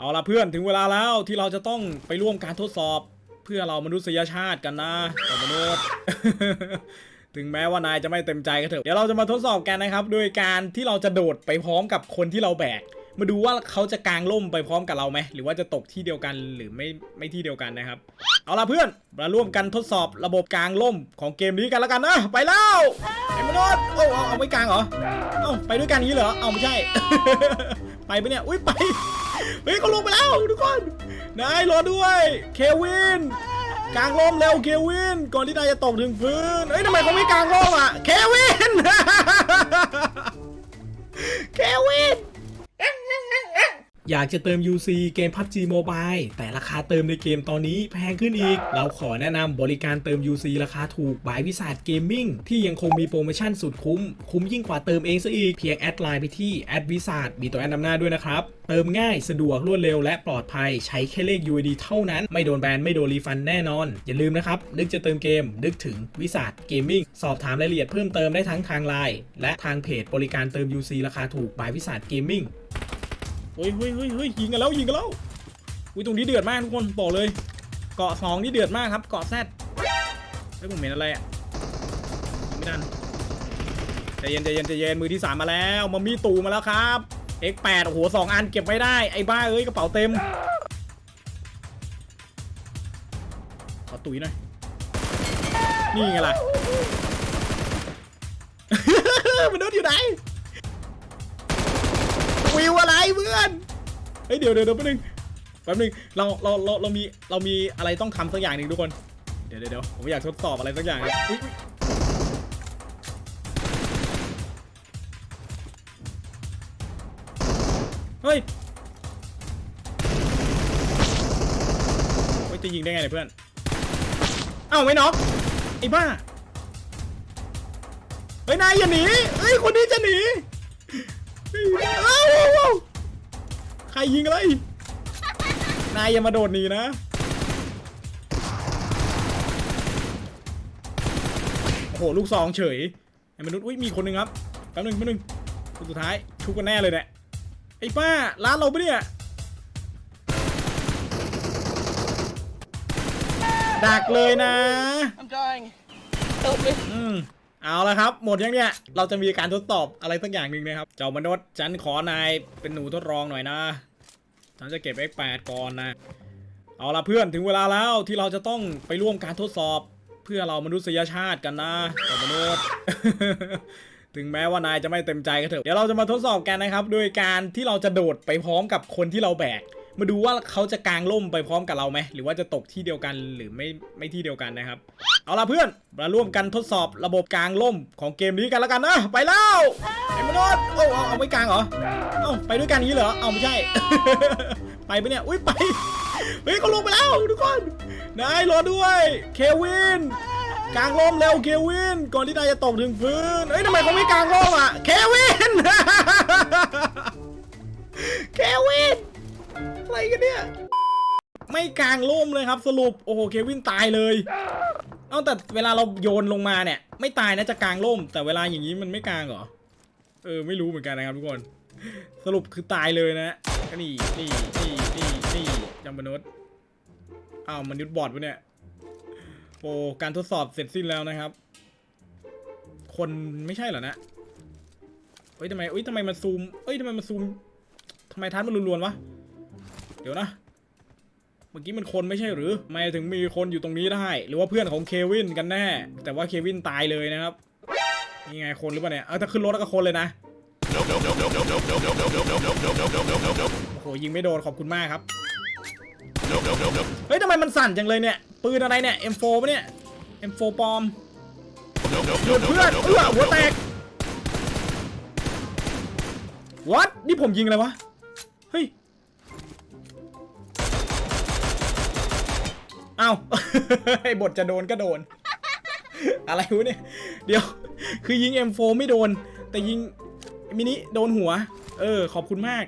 เอาละเพื่อนถึงเวลาแล้วที่เราจะต้องไปร่วมการทดสอบเพื่อเรามนุษยชาติกันนะมนุษย์ ถึงแม้ว่านายจะไม่เต็มใจก็เถอะเดี๋ยวเราจะมาทดสอบกันนะครับ โดยการที่เราจะโดดไปพร้อมกับคนที่เราแบกมาดูว่าเขาจะกางล่มไปพร้อมกับเราไหมหรือว่าจะตกที่เดียวกันหรือไม่ไม่ที่เดียวกันนะครับ เอาละเพื่อนมาร่วมกันทดสอบระบบกางล่มของเกมนี้กันแล้วกันนะไปแล้วไอ้มนุษย์โอ้เอาเอาไม่กางเหรอเอ้าไปด้วยกันงนี้เหรอเอาไม่ใช่ ไปปะเนี่ยอุ้ยไป เฮ้ยเขาลงไปแล้วทุกคน นายรอด้วย เควิน กางร่มเร็วเควิน ก่อนที่นายจะตกถึงพื้น เฮ้ยทำไมเขาไม่กางร่มอะ เควิน เควิน อยากจะเติม UC เกม PUBG Mobile แต่ราคาเติมในเกมตอนนี้แพงขึ้นอีก เราขอแนะนำบริการเติม UC ราคาถูกบายวิสาทเกมมิ่งที่ยังคงมีโปรโมชั่นสุดคุ้ม คุ้มยิ่งกว่าเติมเองซะอีก เพียงแอดไลน์ไปที่แอดวิสาทมีตัวแอดนำหน้าด้วยนะครับ เติมง่ายสะดวกรวดเร็วและปลอดภัยใช้แค่เลข UID เท่านั้น ไม่โดนแบนไม่โดนรีฟันแน่นอน อย่าลืมนะครับนึกจะเติมเกม นึกถึงวิสาทเกมมิ่งสอบถามรายละเอียดเพิ่มเติมได้ทั้งทางไลน์และทางเพจบริการเติม UC ราคาถูกบายวิสาทเกมมิ่ง ฮ้ยเฮ้ยเฮ้ยเฮ้ยยิงกันแล้วยิงกันแล้วอุ้ยตรงนี้เดือดมากทุกคนบอกเลย เกาะสองนี่เดือดมากครับเกาะแซดเฮ้ยผมเห็นอะไรอะไม่ทันใจเย็นใจเย็นใจเย็นมือที่สามมาแล้วมามีตู่มาแล้วครับ X8 โอ้โหสองอันเก็บไว้ได้ไอ้บ้าเอ้ยกระเป๋าเต็มขอตุ๋ยหน่อยนี่ไงล่ะ วิวอะไรเพื่อน เฮ้ยเดี๋ยวเดี๋ยวเดี๋ยวแป๊บนึงแป๊บนึงเราเราเราเรามีเรามีอะไรต้องทำสักอย่างหนึ่งทุกคน เดี๋ยวเดี๋ยวเดี๋ยวผมอยากทดสอบอะไรสักอย่างอุ๊ยอุ๊ยเฮ้ยเฮ้ยจะยิงได้ไงเนี่ยเพื่อนเอ้าไม่น็อกไอ้บ้าเฮ้ยนายอย่าหนีเฮ้ยคนนี้จะหนี เอ้าเอ้าเอ้าใครยิงอะไร นายอย่ามาโดดหนีนะ โอ้โห ลูกซองเฉย ไอ้มนุษย์ อุ้ย มีคนหนึ่งครับ แป๊บหนึงแป๊บหนึงคนสุดท้าย ชุบกันแน่เลยเนี่ย ไอ้ป้า ร้านเราปะเนี่ย ดักเลยนะ I'm dying. Help me. อืม เอาละครับ หมดยังเนี่ย เราจะมีการทดสอบอะไรสักอย่างหนึ่งนะครับ เจ้ามนุษย์ฉันขอนายเป็นหนูทดลองหน่อยนะ ฉันจะเก็บ X8 ก่อนนะ เอาละเพื่อนถึงเวลาแล้วที่เราจะต้องไปร่วมการทดสอบเพื่อเรามนุษยชาติกันนะเจ้ามนุษย์ ถึงแม้ว่านายจะไม่เต็มใจก็เถอะ เดี๋ยวเราจะมาทดสอบกันนะครับ โดยการที่เราจะโดดไปพร้อมกับคนที่เราแบก มาดูว่าเขาจะกางล่มไปพร้อมกับเราไหมหรือว่าจะตกที่เดียวกันหรือไม่ไม่ที่เดียวกันนะครับ เอาล่ะเพื่อนมาร่วมกันทดสอบระบบกางล่มของเกมนี้กันแล้วกันนะไปแล้วไอ้มนุษย์โอ้เอาไม่กางเหรอเอ้าไปด้วยกันงนี้เหรอเอาไม่ใช่ ไปไปเนี่ยอุ้ยไปเฮ้ยเขาลงไปแล้วทุกคนนายรอด้วยเควินกางร่มเร็วเควิน ก่อนที่นายจะตกถึงพื้นเฮ้ยทำไมเขาไม่กางร่มอะเควินเควิน อะไรกันเนี่ย ไม่กลางร่มเลยครับสรุป โอ้โห เควินตายเลย เอาแต่เวลาเราโยนลงมาเนี่ย ไม่ตายนะจะกลางร่ม แต่เวลาอย่างนี้มันไม่กลางเหรอ เออ ไม่รู้เหมือนกันนะครับทุกคน สรุปคือตายเลยนะก็นี่นี่นี่นี่นี่จำมนุษย์อ้าวมนุษย์บอดปะเนี่ย โอ้การทดสอบเสร็จสิ้นแล้วนะครับ คนไม่ใช่เหรอนะเอ้ยทำไมเอ้ยทำไมมันซูมเอ้ยทำไมมันซูมทำไมทันมันรวนๆวะ เดี๋ยวนะ เมื่อกี้มันคนไม่ใช่หรือไม่ถึงมีคนอยู่ตรงนี้ได้ หรือว่าเพื่อนของเควินกันแน่ แต่ว่าเควินตายเลยนะครับนี่ไงคนหรือเปล่าเนี่ย เออถ้าขึ้นรถแล้วก็คนเลยนะโอ้โหยิงไม่โดนขอบคุณมากครับเฮ้ยทำไมมันสั่นจังเลยเนี่ย ปืนอะไรเนี่ย M4 ปะเนี่ย M4 ปลอมหยุดเพื่อนเอื้อหัวแตก What นี่ผมยิงอะไรวะ เฮ้ย เอ้าไอ้บทจะโดนก็โดน อะไรวะเนี่ย เดี๋ยว คือยิง M4 ไม่โดน แต่ยิงมินิโดนหัว เออ ขอบคุณมาก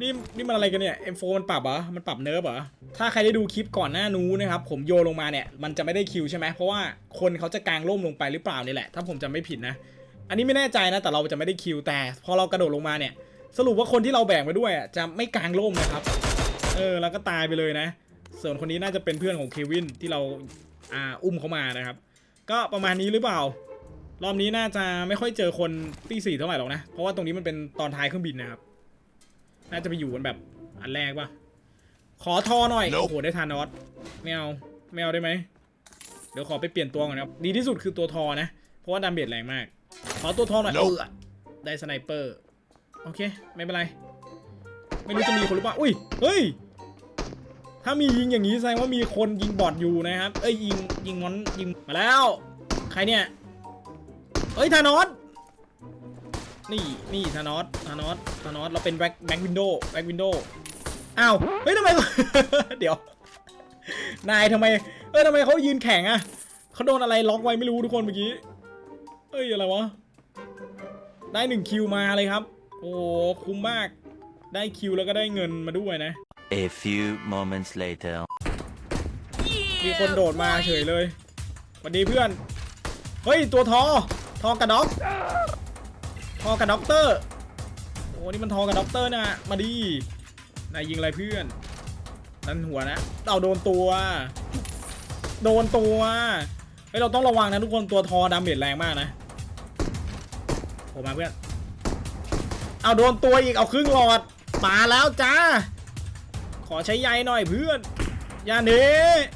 นี่นี่มันอะไรกันเนี่ย M4 มันปรับเหรอ มันปรับเนิร์ฟเหรอ ถ้าใครได้ดูคลิปก่อนหน้านู้นะครับ ผมโยนลงมาเนี่ย มันจะไม่ได้คิวใช่ไหม เพราะว่าคนเขาจะกางร่มลงไปหรือเปล่านี่แหละ ถ้าผมจำไม่ผิดนะ อันนี้ไม่แน่ใจนะ แต่เราจะไม่ได้คิว แต่พอเรากระโดดลงมาเนี่ย สรุปว่าคนที่เราแบกมาด้วยจะไม่กางร่มนะครับ เออ แล้วก็ตายไปเลยนะ ส่วนคนนี้น่าจะเป็นเพื่อนของเควินที่เราอ่าอุ้มเขามานะครับ ก็ประมาณนี้หรือเปล่า รอบนี้น่าจะไม่ค่อยเจอคนตีสี่เท่าไหร่หรอกนะ เพราะว่าตรงนี้มันเป็นตอนท้ายเครื่องบินนะครับ น่าจะไปอยู่กันแบบอันแรกป่ะขอทอหน่อยโอ้โหได้ทานอสไม่เอาไม่เอาได้ไหม เดี๋ยวขอไปเปลี่ยนตัวก่อนนะครับ ดีที่สุดคือตัวทอนะ เพราะว่าดาเมจแรงมาก ขอตัวทอหน่อยเออได้สไนเปอร์ โอเค ไม่เป็นไร ไม่รู้จะมีคนหรือเปล่า อุ้ย เฮ้ย ถ้ามียิงอย่างนี้แสดงว่ามีคนยิงบอทอยู่นะครับ เอ้ยยิงยิงมอนยิงมาแล้ว ใครเนี่ย เอ้ยธานอสนี่นี่ธานอสธานอสธานอสเราเป็นแบ็คแบ็ควินโดว์แบ็ควินโดว์อ้าวเฮ้ยทำไม เดี๋ยว นายทำไม เอ้ยทำไมเขายืนแข่งอะเขาโดนอะไรล็อกไว้ไม่รู้ทุกคนเมื่อกี้ เอ้ยอะไรวะ ได้หนึ่งคิวมาเลยครับ โอ้คุ้มมาก ได้คิวแล้วก็ได้เงินมาด้วยนะ A few moments later. มีคนโดดมาเฉยเลยสวัสดีเพื่อน เฮ้ย ตัวทอ ทอกระด็อก ทอกระด็อกเตอร์ โอ้นี่มันทอกระด็อกเตอร์นะ มาดี นายยิงอะไรเพื่อน นั่นหัวนะ เราโดนตัว โดนตัว เฮ้ย เราต้องระวังนะทุกคน ตัวทอดาเมจแรงมากนะโผล่มาเพื่อน เอาโดนตัวอีก เอาครึ่งหลอดมาแล้วจ้า ขอใช้ใยหน่อยเพื่อนอย่าหนี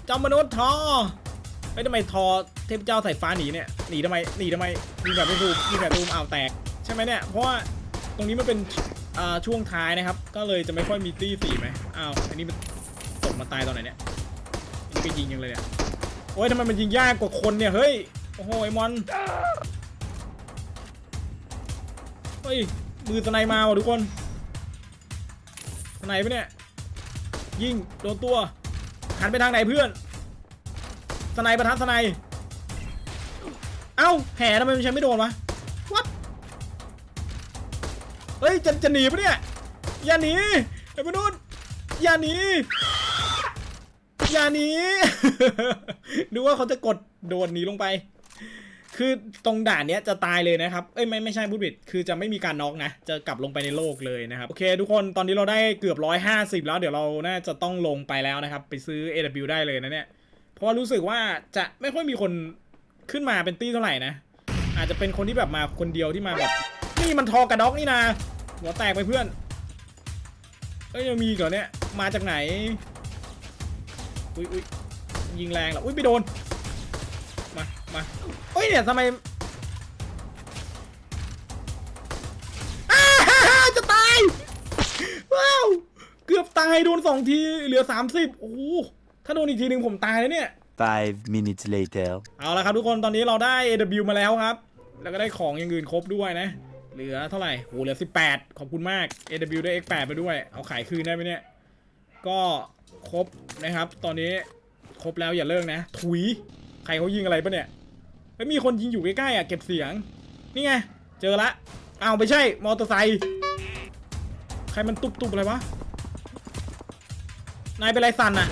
เจ้ามนุษย์ทอไอ้ทำไมทอเทพเจ้าสายฟ้าหนีเนี่ยหนีทำไมหนีทำไมมีแบบไม่ถูกมีแบบตูมอ้าวแตกใช่ไหมเนี่ยเพราะว่าตรงนี้มันเป็นอ่าช่วงท้ายนะครับ ก็เลยจะไม่ค่อยมีตี้สีไหมอ้าวอันนี้มันตกมาตายตอนไหนเนี่ยอันนี่ไปยิงยังเลยเนี่ยโอ้ยทำไมมันยิงยากกว่าคนเนี่ยเฮ้ยโอ้โหไอ้มอนเฮ้ยมือสไนมาว่ะทุกคนสไนปะเนี่ย ยิงโดนตัวหันไปทางไหนเพื่อนสไนประทัดสไนเอ้าแผลทำไมมันใช้ไม่โดนวะวัดเฮ้ยจะจะหนีปะเนี่ยอย่าหนีไอ้มนุษย์อย่าหนีอย่าหนีดูว่าเขาจะกดโดดหนีลงไป คือตรงด่านเนี้ยจะตายเลยนะครับ เอ้ยไม่ไม่ใช่บูดบิดคือจะไม่มีการน็อกนะ จะกลับลงไปในโลกเลยนะครับ โอเค ทุกคนตอนนี้เราได้เกือบ150แล้วเดี๋ยวเราน่าจะต้องลงไปแล้วนะครับ ไปซื้อ AW ได้เลยนะเนี่ย เพราะว่ารู้สึกว่าจะไม่ค่อยมีคนขึ้นมาเป็นตี้เท่าไหร่นะ อาจจะเป็นคนที่แบบมาคนเดียวที่มาแบบนี่มันทอกระด็อกนี่นะหัวแตกไปเพื่อน เอ้ยยังมีกเหรอเนี่ยมาจากไหน อุ้ยอุ้ยยิงแรงเหรออุ้ยไปโดนมามา เฮ้ยเนี่ยทำไมอ้าฮ่าฮ่าจะตาย ว้าว เกือบตายโดนสองทีเหลือ30โอ้โหถ้าโดนอีกทีหนึ่งผมตายแล้วเนี่ย Five minutes later. เอาละครับทุกคนตอนนี้เราได้ AW มาแล้วครับ แล้วก็ได้ของอย่างอื่นครบด้วยนะ เหลือเท่าไหร่โหเหลือ 18 ขอบคุณมาก AW ได้ X8 ไปด้วย เอาขายคืนได้ไหมเนี่ย ก็ครบนะครับ ตอนนี้ครบแล้วอย่าเลิกนะ ถุย ใครเขายิงอะไรปะเนี่ย ไม่มีคนยิงอยู่ใกล้ๆอะเก็บเสียง นี่ไง เจอละอ้าวไม่ใช่ มอเตอร์ไซค์ใครมันตุบๆอะไรวะ นายเป็นไรสันอะ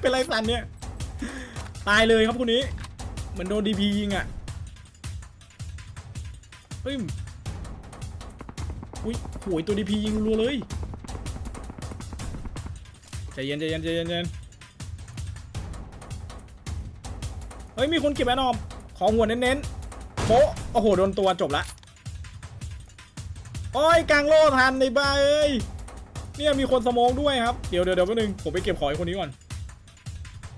เป็นไรสันเนี่ย ตายเลยครับคนนี้ เหมือนโดนดีพียิงอะเฮ้ยอุ้ยโหยตัวดีพียิงรัวเลยใจเย็นใจเย็นใจเย็นใจเย็น เฮ้ยมีคนเก็บแอนอมของหัวเน้นๆโป๊ะโอ้โหโดนตัวจบละโอ้ยกลางโล่ทันในบ้าเอ้ยเนี่ยมีคนสมองด้วยครับเดี๋ยวเดี๋ยวเดี๋ยวแป๊บนึงผมไปเก็บของไอ้คนนี้ก่อน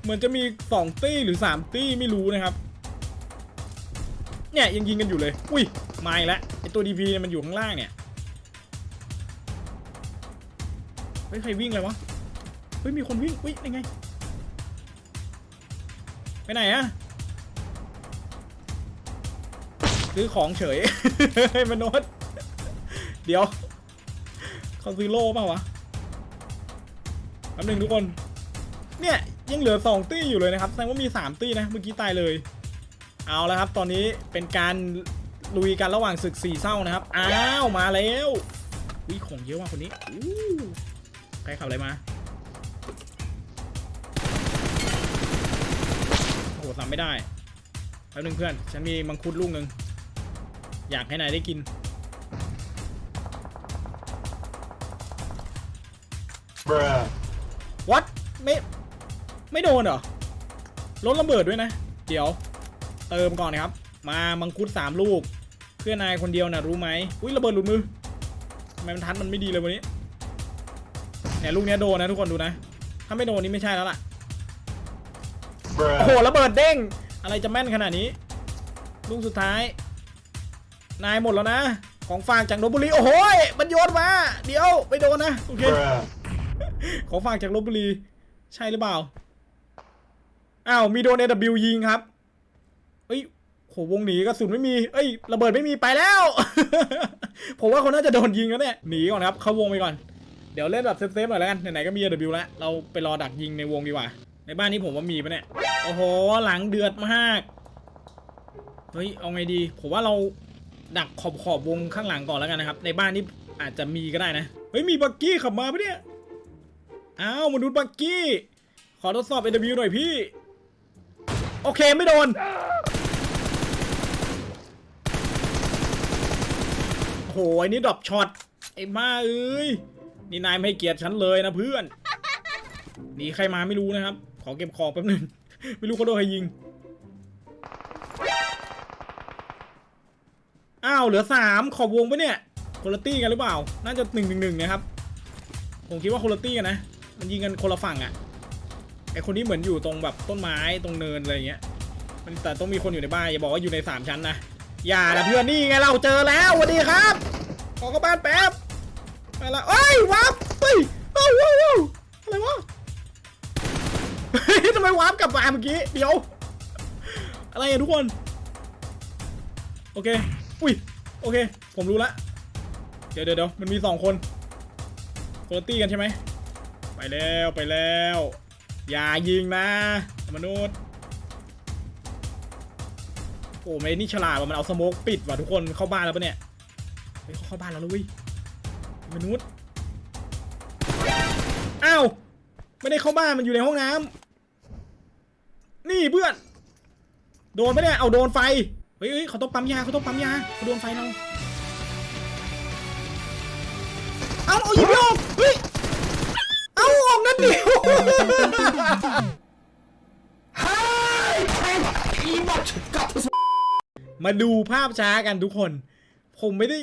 เหมือนจะมีสองตี้หรือสามตี้ไม่รู้นะครับ เนี่ยยังยิงกันอยู่เลย อุ้ยมาอีกแล้วไอตัวดีพีเนี่ยมันอยู่ข้างล่างเนี่ยเฮ้ยใครวิ่งเลยวะเฮ้ยมีคนวิ่งอุ้ยยังไงไปไหนอะ ซื้อของเฉยเฮ้ยมนษเดี๋ยวเขาซื้อโล่เปล่าวะแป๊บหนึงทุกคน เนี่ย ยังเหลือ 2 ตี้อยู่เลยนะครับ แสดงว่ามี 3 ตี้นะ เมื่อกี้ตายเลย เอาแล้วครับ ตอนนี้เป็นการลุยกันระหว่างศึกสี่เศร้านะครับ อ้าว มาแล้ววิของเยอะว่ะคนนี้อู้ใครขับอะไรมา โอ้โหทำไม่ได้แป๊บนึงเพื่อน ฉันมีมังคุดลูกหนึ่ง อยากให้นายได้กินวัดไม่ ไม่โดนเหรอรถระเบิดด้วยนะ เดี๋ยว เติมก่อนนะครับ มามังคุดสามลูก เพื่อนนายคนเดียวนะรู้ไหมอุ้ยระเบิดหลุดมือทำไมมันทัดมันไม่ดีเลยวันนี้เนี่ยลูกเนี้ยโดนนะทุกคนดูนะ ถ้าไม่โดนนี่ไม่ใช่แล้วล่ะโอ้โหระเบิดเด้ง อะไรจะแม่นขนาดนี้ ลูกสุดท้าย นายหมดแล้วนะ ของฝากจากลบบุรี โอ้โหยมันโยนมา เดี๋ยวไม่โดนนะ โอเค ของฝากจากลบบุรี ใช่หรือเปล่า อ้าว มีโดน AW ยิงครับเฮ้ยโหวงหนีกระสุนไม่มี เอ้ย ระเบิดไม่มีไปแล้ว ผมว่าคนน่าจะโดนยิงแล้วเนี่ย หนีก่อนครับ เข้าวงไปก่อน เดี๋ยวเล่นแบบเซฟๆหน่อยแล้วกัน ไหนๆก็มี AW แล้ว เราไปรอดักยิงในวงดีกว่า ในบ้านนี้ผมว่ามีปะเนี่ย โอ้โห หลังเดือดมาก เฮ้ย เอาไงดี ผมว่าเรา ดักขอบขอบวงข้างหลังก่อนแล้วกันนะครับ ในบ้านนี้อาจจะมีก็ได้นะ เฮ้ยมีบักกี้ขับมาปะเนี่ยอ้าวมนุษย์บักกี้ ขอทดสอบ AW หน่อยพี่ โอเคไม่โดน โหอ้นี่ดรอปช็อตไอ้มาเอ้ย นี่นายไม่ให้เกียรติฉันเลยนะเพื่อนหนีใครมาไม่รู้นะครับ ขอเก็บของแป๊บหนึง ไม่รู้เขาโดนใครยิง อ้าวเหลือสามขอบวงปะเนี่ยคนลตี้กันหรือเปล่า น่าจะหนึ่งหนึ่งหนึ่งนะครับ ผมคิดว่าคนลตี้กันนะ มันยิงกันคนละฝั่งอะไอคนนี้เหมือนอยู่ตรงแบบต้นไม้ตรงเนินอะไรเงี้ย มันแต่ต้องมีคนอยู่ในบ้านอย่าบอกว่าอยู่ในสามชั้นนะ อย่านะเพื่อนนี่ไงเราเจอแล้วสวัสดีครับ ขอกลับบ้านแป๊บไปละเอ้ยวับเฮ้ยเอ้าเอ้าอะไรวะเฮ้ยทำไมวาร์ปกลับมาเมื่อกี้ เดี๋ยว อะไรอะทุกคน โอเค อุ้ยโอเค ผมรู้ละเดี๋ยวเดี๋ยวมันมีสองคนคนลตี้กันใช่ไหมไปแล้วไปแล้ว อย่ายิงนะ มนุษย์ โอ้ไม่นี่ฉลาดว่ะมันเอาสโมกปิดว่ะทุกคนเข้าบ้านแล้วปะเนี่ยเฮ้ยเขาเข้าบ้านแล้วลยเว้ยมนุษย์อ้าวไม่ได้เข้าบ้านมันอยู่ในห้องน้ำนี่เพื่อน โดนไหมเนี่ยเอาโดนไฟ เฮ้ยเขาต้องปั๊มยาเขาต้องปั๊มยาเขาโดนไฟเราเอาเอาหยิบไม่ออกเฮ้ยเอาออกนั่นเดียวมาดูภาพช้ากันทุกคน ผมไม่ได้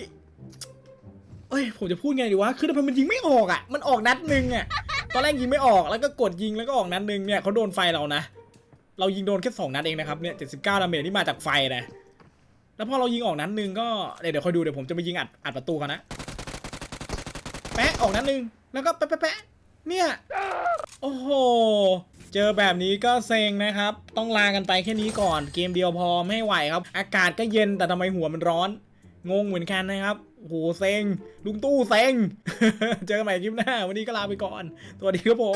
เอ้ย ผมจะพูดไงดีวะ คือทำไมมันยิงไม่ออกอะ มันออกนัดหนึ่งอะ ตอนแรกยิงไม่ออก แล้วก็กดยิงแล้วก็ออกนัดหนึ่งเนี่ยเขาโดนไฟเรานะ เรายิงโดนแค่สองนัดเองนะครับเนี่ยเจ็ดสิบเก้าดาเมจนี่มาจากไฟนะ แล้วพอเรายิงออกนัดหนึ่งก็เดี๋ยวเดี๋ยวคอยดูเดี๋ยวผมจะไปยิงอัดอัดประตูกันนะ แปะออกนัดหนึ่งแล้วก็แปะแปะแปะเนี่ย โอ้โห เจอแบบนี้ก็เซ็งนะครับ ต้องลากันไปแค่นี้ก่อนเกมเดียวพอไม่ไหวครับ อากาศก็เย็นแต่ทำไมหัวมันร้อน งงเหมือนกันนะครับโอ้โหเซ็ง ลุงตู้เซ็ง เจอกันใหม่คลิปหน้า วันนี้ก็ลาไปก่อน สวัสดีครับผม